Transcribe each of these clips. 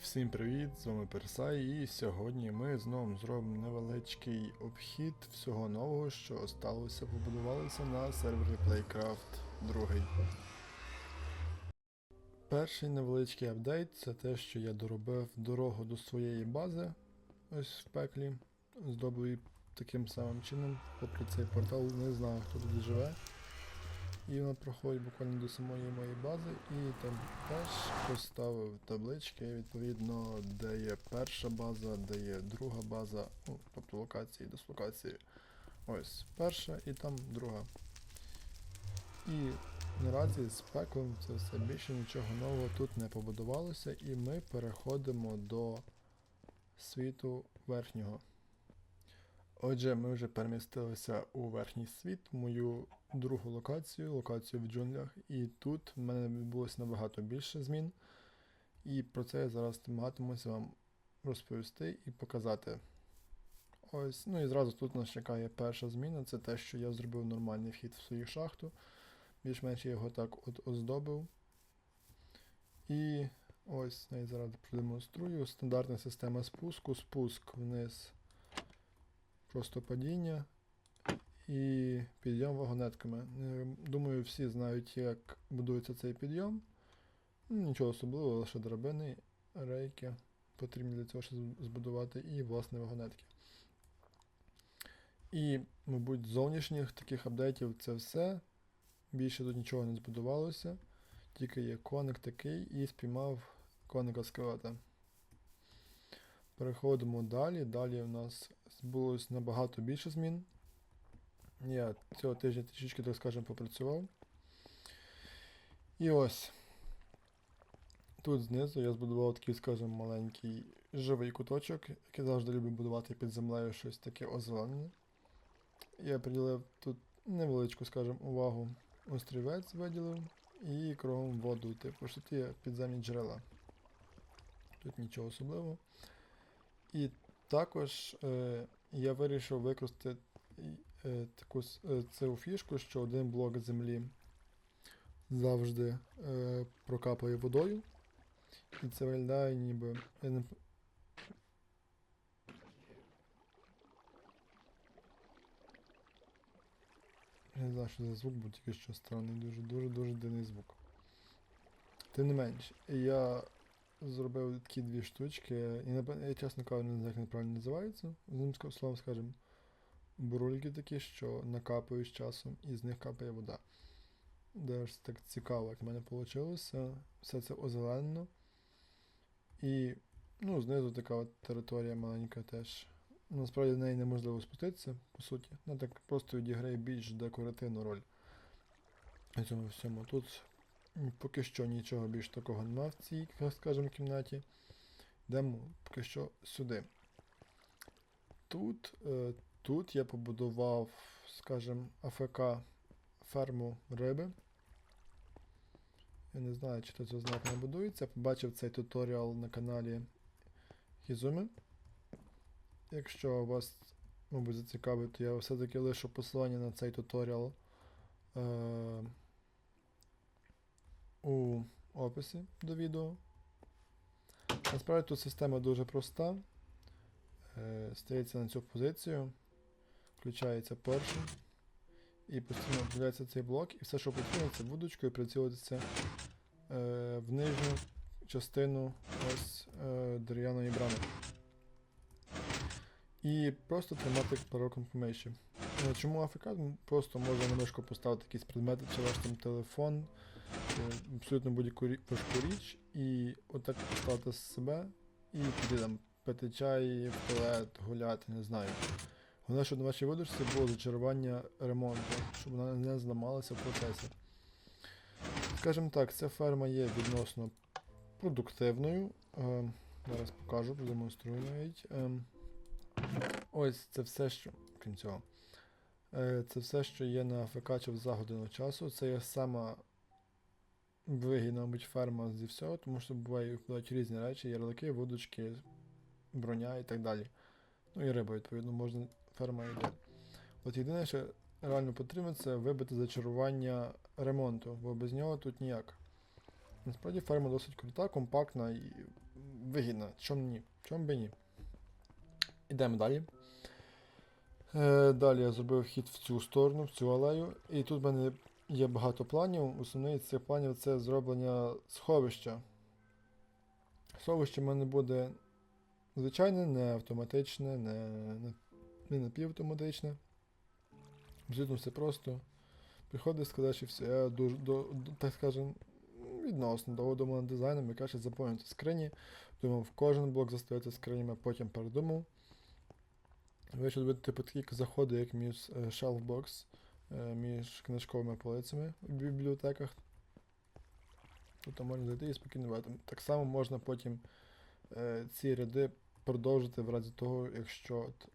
Всім привіт, з вами Персай, і сьогодні ми знову зробимо невеличкий обхід всього нового, що сталося, побудувалося на сервері Playcraft 2. Перший невеличкий апдейт це те, що я доробив дорогу до своєї бази, ось в пеклі, здобив таким самим чином, попри цей портал не знаю, хто тут живе. І вона проходить буквально до самої моєї бази, і там теж поставив таблички, відповідно, де є перша база, де є друга база, ну, тобто локації, дислокації. Ось перша і там друга. І наразі з пеклом це все більше нічого нового тут не побудувалося, і ми переходимо до світу верхнього. Отже, ми вже перемістилися у верхній світ, мою другу локацію, локацію в джунглях, і тут в мене відбулося набагато більше змін. І про це я зараз намагатимуся вам розповісти і показати. Ось, ну і зразу тут нас чекає перша зміна, це те, що я зробив нормальний вхід в свою шахту. Більш-менш я його так от оздобив. І ось я зараз продемонструю. Стандартна система спуску, спуск вниз просто падіння і підйом вагонетками. Е, Думаю, всі знають, як будується цей підйом. Ну, Нічого особливого, лише драбини, рейки потрібні для цього, щоб збудувати, і власне вагонетки. І, мабуть, зовнішніх таких апдейтів це все. Більше тут нічого не збудувалося. Тільки є коник такий і спіймав коника скелета. Переходимо далі. Далі у нас збулось набагато більше змін. Я цього тижня трішечки, так скажемо, попрацював. І ось. Тут знизу я збудував такий, скажімо, маленький живий куточок, який завжди люблю будувати під землею щось таке озеленене. Я приділив тут невеличку, скажімо, увагу. Острівець виділив і кругом воду, типу, що ті підземні джерела. Тут нічого особливого. І також е, я вирішив використати е, таку е, цю фішку, що один блок землі завжди е, прокапає водою. І це виглядає ніби. Не... Знаю, що за звук, був тільки що странний, дуже дуже дуже дивний звук. Тим не менш, я зробив такі дві штучки. І я чесно кажу, не знаю, як вони правильно називаються. Одним словом скажемо, бурульки такі, що накапають з часом, і з них капає вода. Дуже так цікаво, як в мене вийшло. Все це озелено. І ну, знизу така от територія маленька теж. Насправді в неї неможливо спуститися, по суті. Вона так просто відіграє більш декоративну роль. У цьому всьому. Тут поки що нічого більш такого нема в цій, скажімо, кімнаті. Йдемо поки що сюди. Тут, е, тут я побудував, скажімо, АФК ферму риби. Я не знаю, чи тут знак не будується. Побачив цей туторіал на каналі Хізуми. Якщо вас, мабуть, зацікавить, то я все-таки лишу посилання на цей туторіал е- у описі до відео. Насправді тут система дуже проста. Е, Стається на цю позицію, включається перший, і постійно з'являється цей блок, і все, що потрібно, це вудочкою прицілитися е, в нижню частину ось е, дерев'яної брами. І просто тримати пароком по. Е, Чому? Ну, Просто можна на мишку поставити якісь предмети, чи ваш там телефон, абсолютно будь-яку важку річ, і отак поставити з себе, і піти там пити чай, в туалет, гуляти, не знаю. Головне, щоб на вашій видушці було зачарування ремонту, щоб вона не зламалася в процесі. Скажімо так, ця ферма є відносно продуктивною. Е, зараз покажу, продемонструю навіть. Ем, Ось це все, що. Крім цього. Е, Це все, що є на АФК чи за годину часу. Це є сама вигідна, мабуть, ферма зі всього, тому що впливають різні речі, ярлики, вудочки, броня і так далі. Ну і риба, відповідно, можна ферма йде. От єдине, що реально потрібно, це вибити зачарування ремонту, бо без нього тут ніяк. Насправді ферма досить крута, компактна і вигідна. Чом ні? Чом би ні? Ідемо далі. Е, далі я зробив хід в цю сторону, в цю алею. І тут в мене є багато планів. Основний з цих планів це зроблення сховища. Сховище в мене буде звичайне, не автоматичне, не, не, не напівавтоматичне. Абсолютно все просто. Приходить складач і все. Я дуже, до, до- так скажем, відносно довго думав над дизайном і краще заповнити скрині. Думав, кожен блок заставити скринями, потім передумав. Вирішив зробити типу такі заходи, як е, shelf-box, е, між книжковими полицями в бібліотеках. Тут можна зайти і спокійно брати. Так само можна потім е, ці ряди продовжити в разі того, якщо от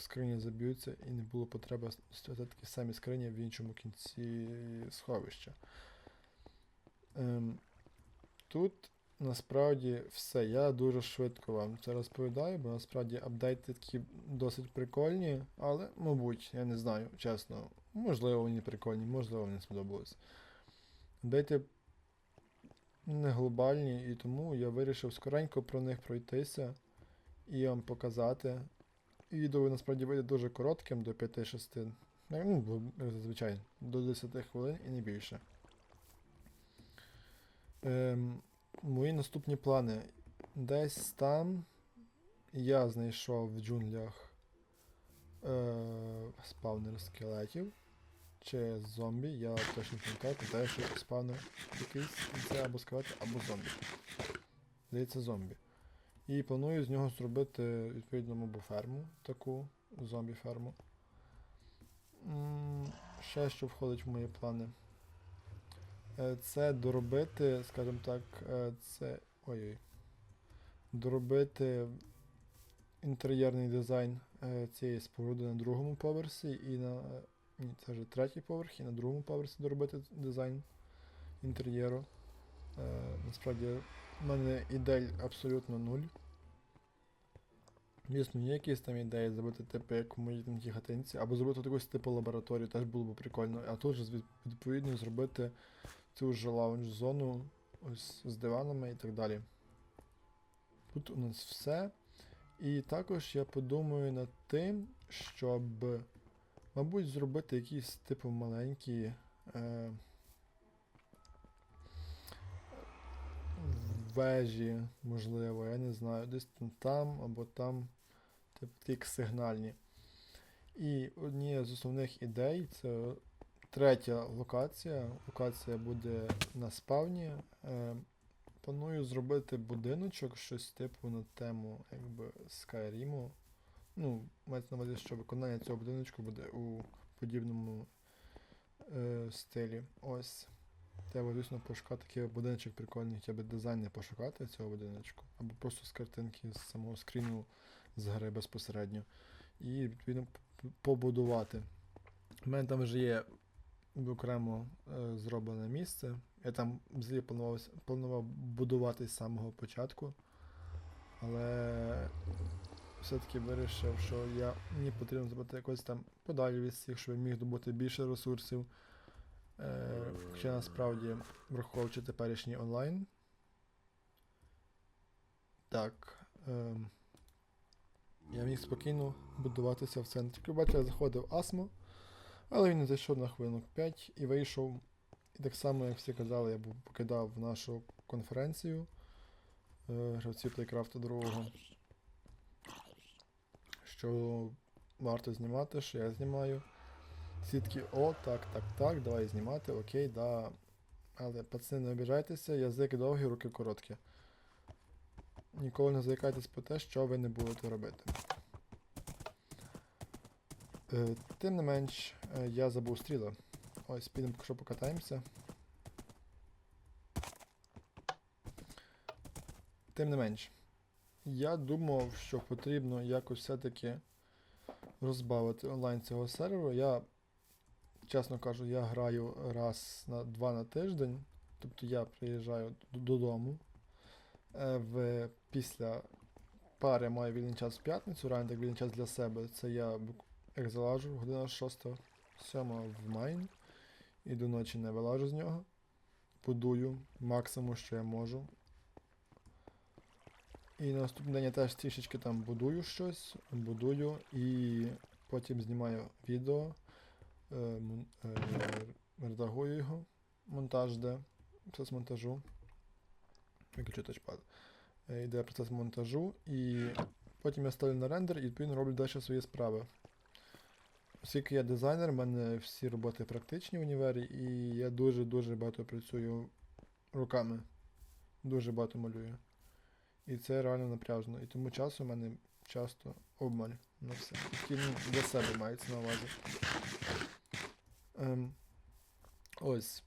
скрині заб'ються і не було потреби ставити такі самі скрині в іншому кінці сховища. Ем, тут насправді все. Я дуже швидко вам це розповідаю, бо насправді апдейти такі досить прикольні, але, мабуть, я не знаю, чесно. Можливо, вони прикольні, можливо, вони сподобались. Апдейти не глобальні, і тому я вирішив скоренько про них пройтися і вам показати. Відео насправді вийде дуже коротким, до 5-6, ну, зазвичай, до 10 хвилин і не більше. Ем, мої наступні плани. Десь там я знайшов в джунглях е, спавнер скелетів чи зомбі. Я точно пам'ятаю, пам'ятаю, що спавнер якийсь, це або скелет, або зомбі. Здається, зомбі. І планую з нього зробити відповідно мобу ферму, таку зомбі-ферму. Ще що входить в мої плани. Е, Це доробити, скажімо так, е, це. Ой-ой. Доробити інтер'єрний дизайн цієї споруди на другому поверсі і на. е, Ні, це вже третій поверх, і на другому поверсі доробити дизайн інтер'єру. Е, Насправді, в мене ідей абсолютно нуль. Звісно, є якісь там ідеї зробити, типу, як в моїй там хатинці, або зробити якусь типу лабораторію, теж було б прикольно. А тут же відповідно зробити цю ж лаунж-зону ось з диванами і так далі. Тут у нас все. І також я подумаю над тим, щоб, мабуть, зробити якісь типу маленькі. Е, вежі, можливо, я не знаю, десь там, або там, типу такі сигнальні. І однією з основних ідей це третя локація. Локація буде на спавні. Е, планую зробити будиночок, щось типу на тему якби Скайріму. Ну, мається на увазі, що виконання цього будиночку буде у подібному е, стилі. Ось. Треба, звісно, пошукати такий будиночок прикольний, хоча б дизайн не пошукати цього будиночку. Або просто з картинки з самого скріну з гри безпосередньо. І відповідно побудувати. У мене там вже є окремо е, зроблене місце. Я там взагалі планував, планував будувати з самого початку. Але все-таки вирішив, що я, мені потрібно зробити якось там подалі від всіх, щоб я міг добути більше ресурсів. Е, хоча насправді, враховуючи теперішній онлайн. Так. Е, я міг спокійно будуватися в центрі. Бачите, я заходив Асмо, але він не зайшов на хвилинок 5 і вийшов. Так само, як всі казали, я покидав нашу конференцію е, гравців Плейкрафта 2. Що варто знімати, що я знімаю. Всі такі, о, так, так, так, давай знімати, окей, да. Але пацани, не обіжайтеся, язик довгий, руки короткі. Ніколи не заїкайтесь про те, що ви не будете робити. Е, тим не менш, е, я забув стріли. Ось, підемо що покатаємося. Тим не менш, я думав, що потрібно якось все-таки розбавити онлайн цього серверу. Я, чесно кажу, я граю раз на два на тиждень. Тобто я приїжджаю додому. Е, в, після пари маю вільний час в п'ятницю, ранок вільний час для себе. Це я як залажу, година 6, 7 в майн. І до ночі не вилажу з нього. Будую максимум, що я можу. І на наступний день я теж трішечки там будую щось, будую і потім знімаю відео, е, е, редагую його, монтаж де, процес монтажу. Виключу тачпад. Е, Йде процес монтажу, і потім я ставлю на рендер і відповідно роблю далі свої справи. Оскільки я дизайнер, в мене всі роботи практичні в універі, і я дуже-дуже багато працюю руками. Дуже багато малюю. І це реально напряжно. І тому часу в мене часто обмаль на все. Тільки ну, для себе мається на увазі. Ем, ось.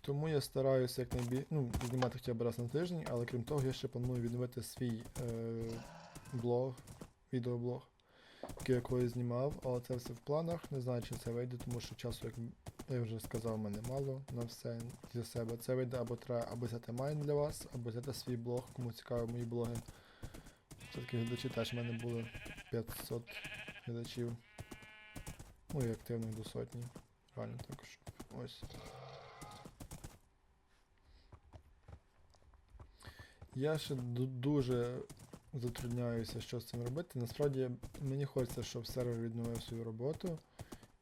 Тому я стараюся якнайбільше ну, знімати хоча б раз на тиждень, але крім того, я ще планую відновити свій е, блог, відеоблог, який я знімав, але це все в планах. Не знаю, чи це вийде, тому що часу, як я вже сказав, мене мало на все для себе. Це вийде або треба або взяти майн для вас, або взяти свій блог, кому цікаво мої блоги. Все-таки глядачі теж в мене були 500 глядачів. Ну і активних до сотні. Реально також. Ось. Я ще дуже затрудняюся, що з цим робити. Насправді мені хочеться, щоб сервер відновив свою роботу.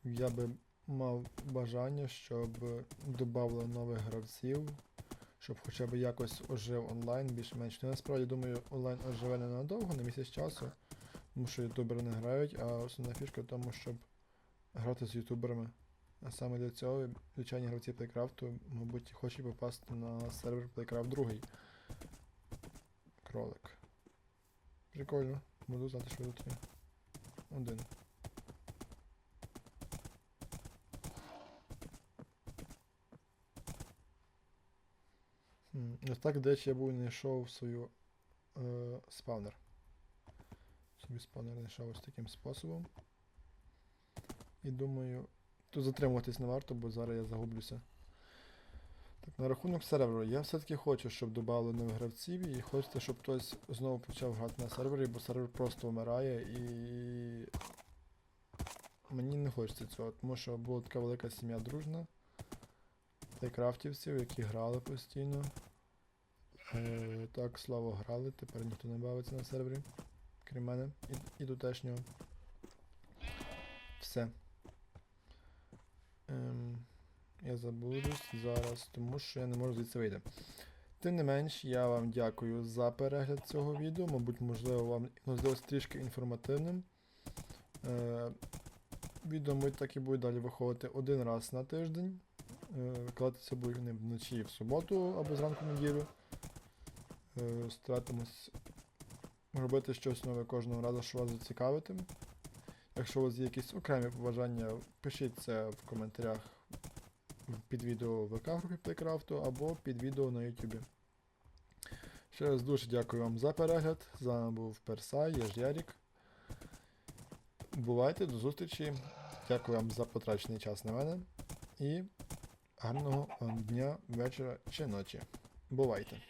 Я би мав бажання, щоб додали нових гравців, щоб хоча б якось ожив онлайн більш-менш. Ну, я насправді думаю, онлайн оживе не надовго, на місяць часу, тому що ютубери не грають, а основна фішка в тому, щоб грати з ютуберами. А саме для цього звичайні гравці Playcraft, мабуть, хочуть попасти на сервер Playcraft 2. Кролик. Прикольно. Буду знати, що тут є. Один. Ось так, до речі, я був знайшов свою е, спавнер. Собі спавнер знайшов ось таким способом. І думаю, тут затримуватись не варто, бо зараз я загублюся. Так, на рахунок серверу, я все-таки хочу, щоб додали нових гравців, і хочеться, щоб хтось знову почав грати на сервері, бо сервер просто вмирає і. Мені не хочеться цього, тому що була така велика сім'я дружна. Тайкрафтівців, які грали постійно. Е, так, слава грали, тепер ніхто не бавиться на сервері, крім мене і, і тутешнього. Все. Ем, я забудусь зараз, тому що я не можу звідси вийти. Тим не менш, я вам дякую за перегляд цього відео. Мабуть, можливо, вам воно здалося трішки інформативним. Е, відео мабуть, так і буде далі виходити один раз на тиждень. Е, викладатися буде вони вночі в суботу або зранку неділю. Е, старатимось робити щось нове кожного разу, що вас зацікавити. Якщо у вас є якісь окремі побажання, пишіть це в коментарях під відео в ВК-групі Playcraft або під відео на YouTube. Ще раз дуже дякую вам за перегляд. З вами був Персай, я ж Ярік. Бувайте, до зустрічі. Дякую вам за потрачений час на мене. І гарного вам дня, вечора чи ночі. Бувайте!